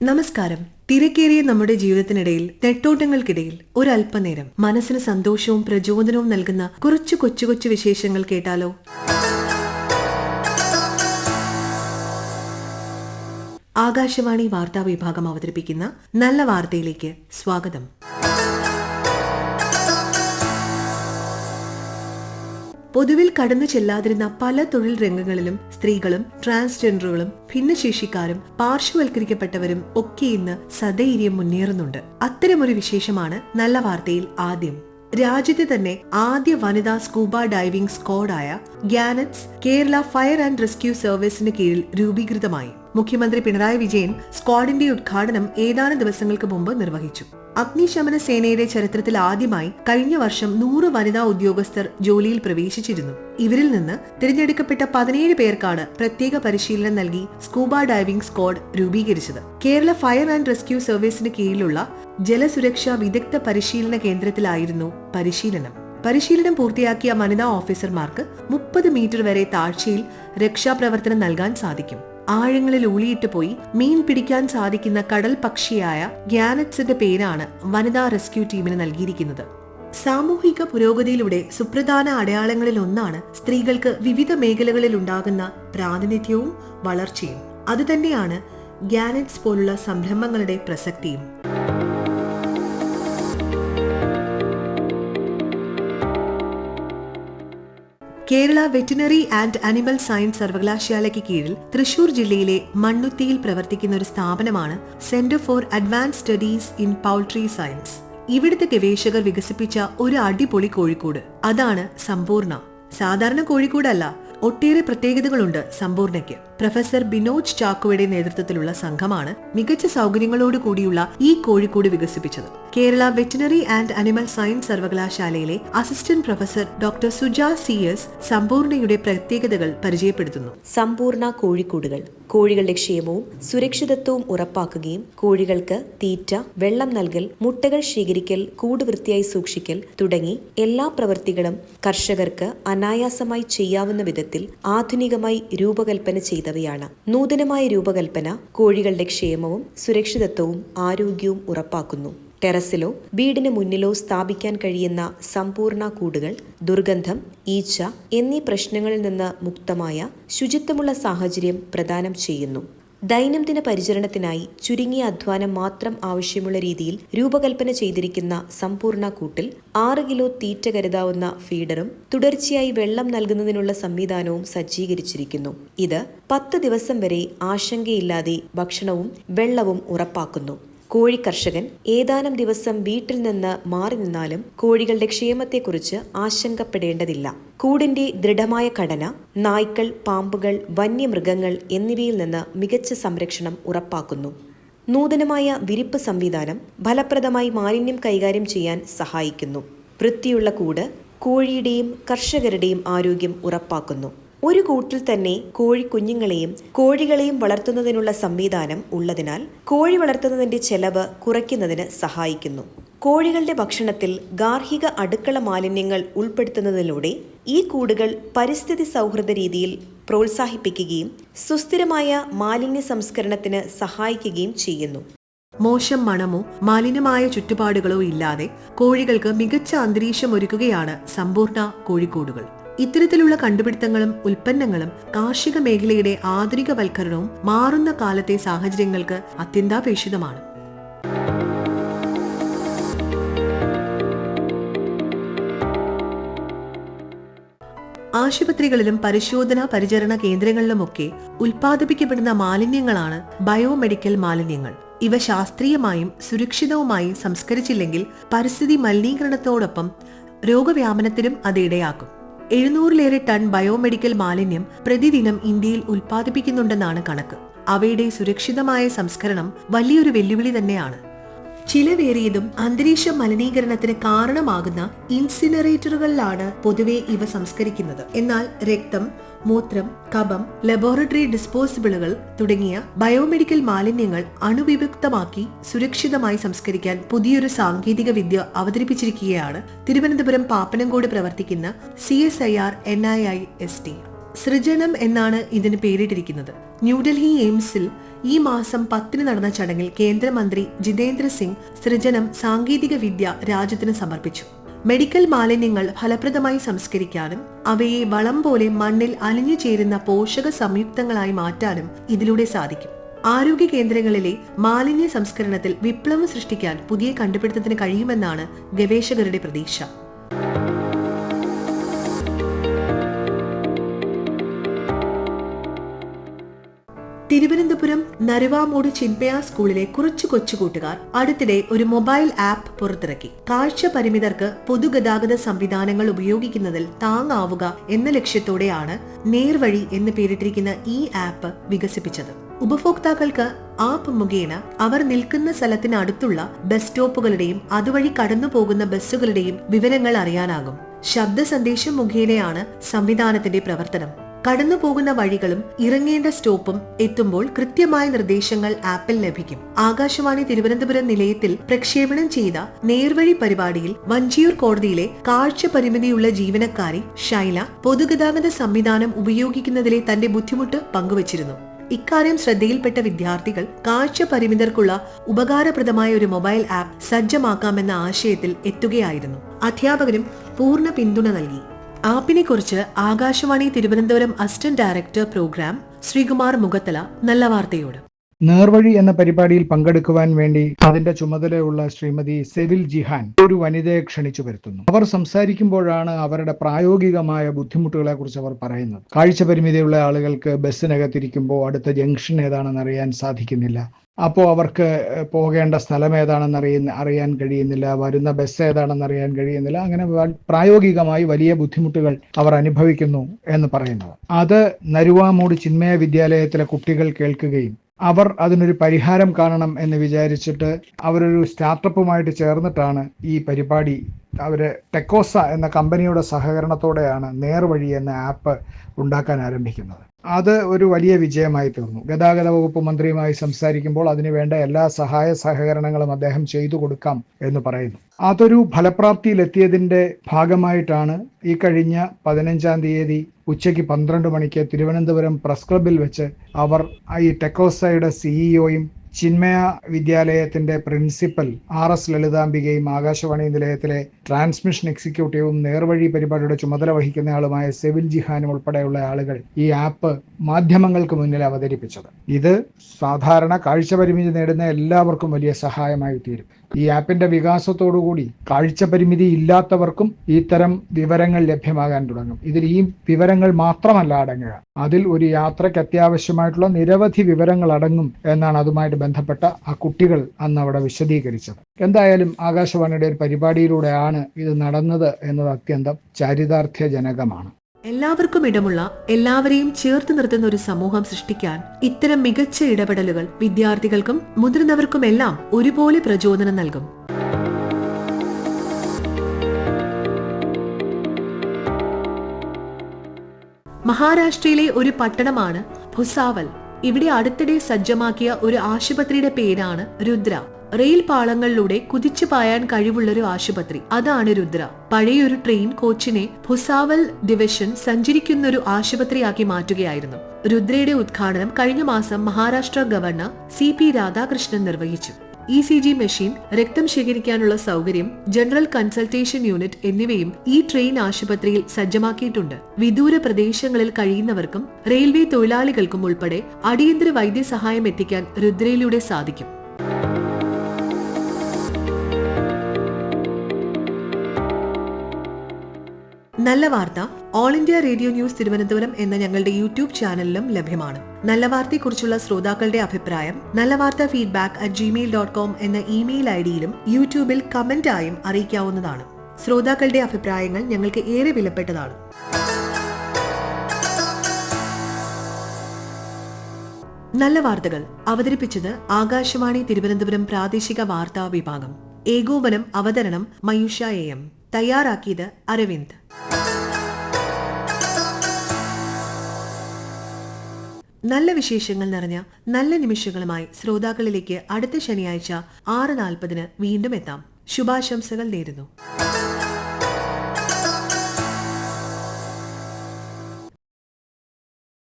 നമസ്കാരം. തിരക്കേറിയ നമ്മുടെ ജീവിതത്തിനിടയിൽ നെട്ടോട്ടങ്ങൾക്കിടയിൽ ഒരല്പനേരം മനസ്സിന് സന്തോഷവും പ്രചോദനവും നൽകുന്ന കുറച്ചു കൊച്ചു കൊച്ചു വിശേഷങ്ങൾ കേട്ടാലോ? ആകാശവാണി വാർത്താ വിഭാഗം അവതരിപ്പിക്കുന്ന നല്ല വാർത്തയിലേക്ക് സ്വാഗതം. പൊതുവിൽ കടന്നു ചെല്ലാതിരുന്ന പല തൊഴിൽ രംഗങ്ങളിലും സ്ത്രീകളും ട്രാൻസ്ജെൻഡറുകളും ഭിന്നശേഷിക്കാരും പാർശ്വവൽക്കരിക്കപ്പെട്ടവരും ഒക്കെ ഇന്ന് സധൈര്യം മുന്നേറുന്നുണ്ട്. അത്തരമൊരു വിശേഷമാണ് നല്ല വാർത്തയിൽ ആദ്യം. രാജ്യത്തെ തന്നെ ആദ്യ വനിതാ scuba diving സ്ക്വാഡായ Gannets Kerala fire and rescue സർവീസിന് കീഴിൽ രൂപീകൃതമായി. മുഖ്യമന്ത്രി പിണറായി വിജയൻ സ്ക്വാഡിന്റെ ഉദ്ഘാടനം ഏതാനും ദിവസങ്ങൾക്ക് മുമ്പ് നിർവഹിച്ചു. അഗ്നിശമന സേനയുടെ ചരിത്രത്തിൽ ആദ്യമായി കഴിഞ്ഞ വർഷം നൂറ് വനിതാ ഉദ്യോഗസ്ഥർ ജോലിയിൽ പ്രവേശിച്ചിരുന്നു. ഇവരിൽ നിന്ന് തിരഞ്ഞെടുക്കപ്പെട്ട പതിനേഴ് പേർക്കാണ് പ്രത്യേക പരിശീലനം നൽകി സ്കൂബ ഡൈവിംഗ് സ്ക്വാഡ് രൂപീകരിച്ചത്. കേരള ഫയർ ആൻഡ് റെസ്ക്യൂ സർവീസിന് കീഴിലുള്ള ജലസുരക്ഷാ വിദഗ്ധ പരിശീലന കേന്ദ്രത്തിലായിരുന്നു പരിശീലനം. പരിശീലനം പൂർത്തിയാക്കിയ വനിതാ ഓഫീസർമാർക്ക് മുപ്പത് മീറ്റർ വരെ താഴ്ചയിൽ രക്ഷാപ്രവർത്തനം നൽകാൻ സാധിക്കും. ആഴങ്ങളിൽ ഊളിയിട്ട് പോയി മീൻ പിടിക്കാൻ സാധിക്കുന്ന കടൽ പക്ഷിയായ ഗ്യാനറ്റ്സിന്റെ പേരാണ് വനിതാ റെസ്ക്യൂ ടീമിന് നൽകിയിരിക്കുന്നത്. സാമൂഹിക പുരോഗതിയിലൂടെ സുപ്രധാന അടയാളങ്ങളിൽ ഒന്നാണ് സ്ത്രീകൾക്ക് വിവിധ മേഖലകളിൽ ഉണ്ടാകുന്ന പ്രാതിനിധ്യവും വളർച്ചയും. അതുതന്നെയാണ് ഗ്യാനറ്റ്സ് പോലുള്ള സംരംഭങ്ങളുടെ പ്രസക്തിയും. Kerala veterinary and animal science സർവകലാശാലയ്ക്ക് കീഴിൽ തൃശൂർ ജില്ലയിലെ മണ്ണുത്തിയിൽ പ്രവർത്തിക്കുന്ന ഒരു സ്ഥാപനമാണ് centre for advance studies in poultry science. ഇവിടുത്തെ ഗവേഷകർ വികസിപ്പിച്ച ഒരു അടിപൊളി കോഴിക്കോട്. അതാണ് സമ്പൂർണ. സാധാരണ കോഴിക്കോടല്ല ഒട്ടേറെ പ്രത്യേകതകളുണ്ട് സമ്പൂർണയ്ക്ക് പ്രൊഫസർ ബിനോജ് ചാക്കോയുടെ നേതൃത്വത്തിലുള്ള സംഘമാണ് മികച്ച സൗകര്യങ്ങളോട് കൂടിയുള്ള ഈ കോഴിക്കോട് വികസിപ്പിച്ചത്. Kerala veterinary and animal science സർവകലാശാലയിലെ assistant professor doctor Suja C S സമ്പൂർണയുടെ പ്രത്യേകതകൾ പരിചയപ്പെടുത്തുന്നു. സമ്പൂർണ കോഴിക്കൂടുകൾ കോഴികളുടെ ക്ഷേമവും സുരക്ഷിതത്വവും ഉറപ്പാക്കുകയും കോഴികൾക്ക് തീറ്റ വെള്ളം നൽകൽ മുട്ടകൾ ശേഖരിക്കൽ കൂട് വൃത്തിയായി സൂക്ഷിക്കൽ തുടങ്ങി എല്ലാ പ്രവൃത്തികളും കർഷകർക്ക് അനായാസമായി ചെയ്യാവുന്ന വിധത്തിൽ ആധുനികമായി രൂപകൽപ്പന ചെയ്തവയാണ് നൂതനമായ രൂപകൽപ്പന കോഴികളുടെ ക്ഷേമവും സുരക്ഷിതത്വവും ആരോഗ്യവും ഉറപ്പാക്കുന്നു. ടെറസിലോ വീടിന് മുന്നിലോ സ്ഥാപിക്കാൻ കഴിയുന്ന സമ്പൂർണ കൂടുകൾ ദുർഗന്ധം ഈച്ച എന്നീ പ്രശ്നങ്ങളിൽ നിന്ന് മുക്തമായ ശുചിത്വമുള്ള സാഹചര്യം പ്രദാനം ചെയ്യുന്നു. ദൈനംദിന പരിചരണത്തിനായി ചുരുങ്ങിയ അധ്വാനം മാത്രം ആവശ്യമുള്ള രീതിയിൽ രൂപകൽപ്പന ചെയ്തിരിക്കുന്ന സമ്പൂർണ കൂട്ടിൽ ആറ് കിലോ തീറ്റ കരുതാവുന്ന ഫീഡറും തുടർച്ചയായി വെള്ളം നൽകുന്നതിനുള്ള സംവിധാനവും സജ്ജീകരിച്ചിരിക്കുന്നു. ഇത് പത്ത് ദിവസം വരെ ആശങ്കയില്ലാതെ ഭക്ഷണവും വെള്ളവും ഉറപ്പാക്കുന്നു. കോഴി കർഷകൻ ഏതാനും ദിവസം വീട്ടിൽ നിന്ന് മാറി നിന്നാലും കോഴികളുടെ ക്ഷേമത്തെക്കുറിച്ച് ആശങ്കപ്പെടേണ്ടതില്ല. കൂടിന്റെ ദൃഢമായ ഘടന നായ്ക്കൾ പാമ്പുകൾ വന്യമൃഗങ്ങൾ എന്നിവയിൽ നിന്ന് മികച്ച സംരക്ഷണം ഉറപ്പാക്കുന്നു. നൂതനമായ വിരിപ്പ് സംവിധാനം ഫലപ്രദമായി മാലിന്യം കൈകാര്യം ചെയ്യാൻ സഹായിക്കുന്നു. വൃത്തിയുള്ള കൂട് കോഴിയുടെയും കർഷകരുടെയും ആരോഗ്യം ഉറപ്പാക്കുന്നു. ഒരു കൂട്ടിൽ തന്നെ കോഴി കുഞ്ഞുങ്ങളെയും കോഴികളെയും വളർത്തുന്നതിനുള്ള സംവിധാനം ഉള്ളതിനാൽ കോഴി വളർത്തുന്നതിന്റെ ചെലവ് കുറയ്ക്കുന്നതിന് സഹായിക്കുന്നു. കോഴികളുടെ ഭക്ഷണത്തിൽ ഗാർഹിക അടുക്കള മാലിന്യങ്ങൾ ഉൾപ്പെടുത്തുന്നതിലൂടെ ഈ കൂടുകൾ പരിസ്ഥിതി സൗഹൃദ രീതിയിൽ പ്രോത്സാഹിപ്പിക്കുകയും സുസ്ഥിരമായ മാലിന്യ സംസ്കരണത്തിന് സഹായിക്കുകയും ചെയ്യുന്നു. മോശം മണമോ മാലിന്യമായ ചുറ്റുപാടുകളോ ഇല്ലാതെ കോഴികൾക്ക് മികച്ച അന്തരീക്ഷം ഒരുക്കുകയാണ് സമ്പൂർണ കോഴിക്കോടുകൾ. ഇത്തരത്തിലുള്ള കണ്ടുപിടുത്തങ്ങളും ഉൽപ്പന്നങ്ങളും കാർഷിക മേഖലയുടെ ആധുനികവൽക്കരണവും മാറുന്ന കാലത്തെ സാഹചര്യങ്ങൾക്ക് അത്യന്താപേക്ഷിതമാണ്. ആശുപത്രികളിലും പരിശോധനാ പരിചരണ കേന്ദ്രങ്ങളിലുമൊക്കെ ഉൽപ്പാദിപ്പിക്കപ്പെടുന്ന മാലിന്യങ്ങളാണ് ബയോമെഡിക്കൽ മാലിന്യങ്ങൾ. ഇവ ശാസ്ത്രീയമായും സുരക്ഷിതവുമായും സംസ്കരിച്ചില്ലെങ്കിൽ പരിസ്ഥിതി മലിനീകരണത്തോടൊപ്പം രോഗവ്യാപനത്തിനും അത് ഇടയാക്കും. എഴുന്നൂറിലേറെ ടൺ ബയോമെഡിക്കൽ മാലിന്യം പ്രതിദിനം ഇന്ത്യയിൽ ഉൽപ്പാദിപ്പിക്കുന്നുണ്ടെന്നാണ് കണക്ക്. അവയുടെ സുരക്ഷിതമായ സംസ്കരണം വലിയൊരു വെല്ലുവിളി തന്നെയാണ്. ചിലവേറിയതും അന്തരീക്ഷ മലിനീകരണത്തിന് കാരണമാകുന്ന ഇൻസിനറേറ്ററുകളിലാണ് പൊതുവെ ഇവ സംസ്കരിക്കുന്നത്. എന്നാൽ രക്തം മൂത്രം കബം ലബോറട്ടറി ഡിസ്പോസിബിളുകൾ തുടങ്ങിയ ബയോമെഡിക്കൽ മാലിന്യങ്ങൾ അണുവിമുക്തമാക്കി സുരക്ഷിതമായി സംസ്കരിക്കാൻ പുതിയൊരു സാങ്കേതിക വിദ്യ അവതരിപ്പിച്ചിരിക്കുകയാണ് തിരുവനന്തപുരം പാപ്പനംകോട് പ്രവർത്തിക്കുന്ന C S I R N I I S T. Srijanam എന്നാണ് ഇതിന് പേരിട്ടിരിക്കുന്നത്. ന്യൂഡൽഹി എയിംസിൽ ഈ മാസം പത്തിന് നടന്ന ചടങ്ങിൽ കേന്ദ്രമന്ത്രി ജിതേന്ദ്ര സിംഗ് സൃജനം സാങ്കേതിക വിദ്യ രാജ്യത്തിന് സമർപ്പിച്ചു. മെഡിക്കൽ മാലിന്യങ്ങൾ ഫലപ്രദമായി സംസ്കരിക്കാനും അവയെ വളം പോലെ മണ്ണിൽ അലിഞ്ഞു ചേരുന്ന പോഷക സംയുക്തങ്ങളായി മാറ്റാനും ഇതിലൂടെ സാധിക്കും. ആരോഗ്യ കേന്ദ്രങ്ങളിലെ മാലിന്യ സംസ്കരണത്തിൽ വിപ്ലവം സൃഷ്ടിക്കാൻ പുതിയ കണ്ടുപിടുത്തത്തിന് കഴിയുമെന്നാണ് ഗവേഷകരുടെ പ്രതീക്ഷ. തിരുവനന്തപുരം നരുവാമൂട് ചിൻപയ സ്കൂളിലെ കുറച്ചു കൊച്ചുകൂട്ടുകാർ അടുത്തിടെ ഒരു മൊബൈൽ ആപ്പ് പുറത്തിറക്കി. കാഴ്ച പരിമിതർക്ക് പൊതുഗതാഗത സംവിധാനങ്ങൾ ഉപയോഗിക്കുന്നതിൽ താങ്ങാവുക എന്ന ലക്ഷ്യത്തോടെയാണ് നേർവഴി എന്ന് പേരിട്ടിരിക്കുന്ന ഈ ആപ്പ് വികസിപ്പിച്ചത്. ഉപഭോക്താക്കൾക്ക് ആപ്പ് മുഖേന അവർ നിൽക്കുന്ന സ്ഥലത്തിനടുത്തുള്ള ബസ് സ്റ്റോപ്പുകളുടെയും അതുവഴി കടന്നു പോകുന്ന ബസ്സുകളുടെയും വിവരങ്ങൾ അറിയാനാകും. ശബ്ദ സന്ദേശം മുഖേനയാണ് സംവിധാനത്തിന്റെ പ്രവർത്തനം. കടന്നു പോകുന്ന വഴികളും ഇറങ്ങേണ്ട സ്റ്റോപ്പും എത്തുമ്പോൾ കൃത്യമായ നിർദ്ദേശങ്ങൾ ആപ്പിൽ ലഭിക്കും. ആകാശവാണി തിരുവനന്തപുരം നിലയത്തിൽ പ്രക്ഷേപണം ചെയ്ത നേർവഴി പരിപാടിയിൽ വഞ്ചിയൂർ കോടതിയിലെ കാഴ്ച പരിമിതിയുള്ള ജീവനക്കാരി ഷൈല പൊതുഗതാഗത സംവിധാനം ഉപയോഗിക്കുന്നതിലെ തന്റെ ബുദ്ധിമുട്ട് പങ്കുവച്ചിരുന്നു. ഇക്കാര്യം ശ്രദ്ധയിൽപ്പെട്ട വിദ്യാർത്ഥികൾ കാഴ്ച പരിമിതർക്കുള്ള ഉപകാരപ്രദമായ ഒരു മൊബൈൽ ആപ്പ് സജ്ജമാക്കാമെന്ന ആശയത്തിൽ എത്തുകയായിരുന്നു. അധ്യാപകരും പൂർണ പിന്തുണ നൽകി. ആപ്പിനെ കുറിച്ച് Akashvani Thiruvananthapuram assistant director programme Sreekumar Mukhathala നല്ല വാർത്തയോട് നേർവഴി എന്ന പരിപാടിയിൽ പങ്കെടുക്കുവാൻ വേണ്ടി അതിന്റെ ചുമതലയുള്ള ശ്രീമതി സെവിൽ ജിഹാൻ ഒരു വനിതയെ ക്ഷണിച്ചു വരുത്തുന്നു. അവർ സംസാരിക്കുമ്പോഴാണ് അവരുടെ പ്രായോഗികമായ ബുദ്ധിമുട്ടുകളെ കുറിച്ച് അവർ പറയുന്നത്. കാഴ്ച പരിമിതിയുള്ള ആളുകൾക്ക് ബസ്സിനകത്തിരിക്കുമ്പോൾ അടുത്ത ജംഗ്ഷൻ ഏതാണെന്ന് അറിയാൻ സാധിക്കുന്നില്ല. അപ്പോൾ അവർക്ക് പോകേണ്ട സ്ഥലം ഏതാണെന്ന് അറിയുന്ന അറിയാൻ കഴിയുന്നില്ല വരുന്ന ബസ് ഏതാണെന്ന് അറിയാൻ കഴിയുന്നില്ല അങ്ങനെ പ്രായോഗികമായി വലിയ ബുദ്ധിമുട്ടുകൾ അവർ അനുഭവിക്കുന്നു എന്ന് പറയുന്നത്. അത് നരുവാമൂട് ചിന്മയ വിദ്യാലയത്തിലെ കുട്ടികൾ കേൾക്കുകയും അവർ അതിനൊരു പരിഹാരം കാണണം എന്ന് വിചാരിച്ചിട്ട് അവരൊരു സ്റ്റാർട്ടപ്പുമായിട്ട് ചേർന്നിട്ടാണ് ഈ പരിപാടി അവർ ടെക്കോസ എന്ന കമ്പനിയുടെ സഹകരണത്തോടെയാണ് നേർവഴി എന്ന ആപ്പ് ഉണ്ടാക്കാൻ ആരംഭിക്കുന്നത്. അത് ഒരു വലിയ വിജയമായി തീർന്നു. ഗതാഗത വകുപ്പ് മന്ത്രിയുമായി സംസാരിക്കുമ്പോൾ അതിനുവേണ്ട എല്ലാ സഹായ സഹകരണങ്ങളും അദ്ദേഹം ചെയ്തു കൊടുക്കാം എന്ന് പറയുന്നു. അതൊരു ഫലപ്രാപ്തിയിലെത്തിയതിന്റെ ഭാഗമായിട്ടാണ് ഈ കഴിഞ്ഞ പതിനഞ്ചാം തീയതി ഉച്ചയ്ക്ക് പന്ത്രണ്ട് മണിക്ക് തിരുവനന്തപുരം പ്രസ് ക്ലബിൽ വെച്ച് അവർ ഈ ടെക്കോസയുടെ സിഇഒയും ചിന്മയ വിദ്യാലയത്തിന്റെ പ്രിൻസിപ്പൽ ആർ എസ് ലളിതാംബികയും ആകാശവാണി നിലയത്തിലെ ട്രാൻസ്മിഷൻ എക്സിക്യൂട്ടീവും നേർവഴി പരിപാടിയുടെ ചുമതല വഹിക്കുന്നയാളുമായ സെവിൽ ജിഹാനും ഉൾപ്പെടെയുള്ള ആളുകൾ ഈ ആപ്പ് മാധ്യമങ്ങൾക്ക് മുന്നിൽ അവതരിപ്പിച്ചത്. ഇത് സാധാരണ കാഴ്ച പരിമിതി നേടുന്ന എല്ലാവർക്കും വലിയ സഹായമായി തീരും. ഈ ആപ്പിന്റെ വികാസത്തോടുകൂടി കാഴ്ച പരിമിതി ഇല്ലാത്തവർക്കും ഇത്തരം വിവരങ്ങൾ ലഭ്യമാകാൻ തുടങ്ങും. ഇതിൽ ഈ വിവരങ്ങൾ മാത്രമല്ല അടങ്ങുക. അതിൽ ഒരു യാത്രയ്ക്ക് അത്യാവശ്യമായിട്ടുള്ള നിരവധി വിവരങ്ങൾ അടങ്ങും എന്നാണ് അതുമായിട്ട് ബന്ധപ്പെട്ട ആ കുട്ടികൾ അന്ന് അവിടെ വിശദീകരിച്ചത്. എന്തായാലും ആകാശവാണിയുടെ ഒരു പരിപാടിയിലൂടെയാണ് ഇത് നടന്നത് എന്നത് അത്യന്തം ചാരിതാർത്ഥ്യജനകമാണ്. എല്ലാവർക്കും ഇടമുള്ള എല്ലാവരെയും ചേർത്ത് നിർത്തുന്ന ഒരു സമൂഹം സൃഷ്ടിക്കാൻ ഇത്തരം മികച്ച ഇടപെടലുകൾ വിദ്യാർത്ഥികൾക്കും മുതിർന്നവർക്കും എല്ലാം ഒരുപോലെ പ്രചോദനം നൽകും. മഹാരാഷ്ട്രയിലെ ഒരു പട്ടണമാണ് ഭുസാവൽ. ഇവിടെ അടുത്തിടെ സജ്ജമാക്കിയ ഒരു ആശുപത്രിയുടെ പേരാണ് രുദ്ര. റെയിൽ പാളങ്ങളിലൂടെ കുതിച്ചു പായാൻ കഴിവുള്ള ഒരു ആശുപത്രി. അതാണ് രുദ്ര. പഴയൊരു ട്രെയിൻ കോച്ചിനെ ഭുസാവൽ ഡിവിഷൻ സഞ്ചരിക്കുന്ന ഒരു ആശുപത്രിയാക്കി മാറ്റുകയായിരുന്നു. രുദ്രയുടെ ഉദ്ഘാടനം കഴിഞ്ഞ മാസം Maharashtra governor C P Radhakrishnan നിർവഹിച്ചു. ഇ സി ജി മെഷീൻ രക്തം ശേഖരിക്കാനുള്ള സൗകര്യം ജനറൽ കൺസൾട്ടേഷൻ യൂണിറ്റ് എന്നിവയും ഈ ട്രെയിൻ ആശുപത്രിയിൽ സജ്ജമാക്കിയിട്ടുണ്ട്. വിദൂര പ്രദേശങ്ങളിൽ കഴിയുന്നവർക്കും റെയിൽവേ തൊഴിലാളികൾക്കും ഉൾപ്പെടെ അടിയന്തര വൈദ്യസഹായം എത്തിക്കാൻ രുദ്രയിലൂടെ സാധിക്കും. നല്ല വാർത്ത All India Radio news Thiruvananthapuram എന്ന ഞങ്ങളുടെ യൂട്യൂബ് ചാനലിലും ലഭ്യമാണ്. നല്ല വാർത്തയെക്കുറിച്ചുള്ള ശ്രോതാക്കളുടെ അഭിപ്രായം നല്ല വാർത്ത feedback at Gmail dot com എന്ന ഇമെയിൽ ഐ ഡിയിലും യൂട്യൂബിൽ കമന്റായും അറിയിക്കാവുന്നതാണ്. ശ്രോതാക്കളുടെ അഭിപ്രായങ്ങൾ ഞങ്ങൾക്ക് ഏറെ വിലപ്പെട്ടതാണ്. നല്ല വാർത്തകൾ. അവതരിപ്പിച്ചത് ആകാശവാണി തിരുവനന്തപുരം പ്രാദേശിക വാർത്താ വിഭാഗം. ഏകോപനം അവതരണം മയൂഷ എ എം. തയ്യാറാക്കിയത് അരവിന്ദ്. നല്ല വിശേഷങ്ങൾ നിറഞ്ഞ നല്ല നിമിഷങ്ങളുമായി ശ്രോതാക്കളിലേക്ക് അടുത്ത ശനിയാഴ്ച ആറ് നാൽപ്പതിന് വീണ്ടും എത്താം. ശുഭാശംസകൾ നേരുന്നു.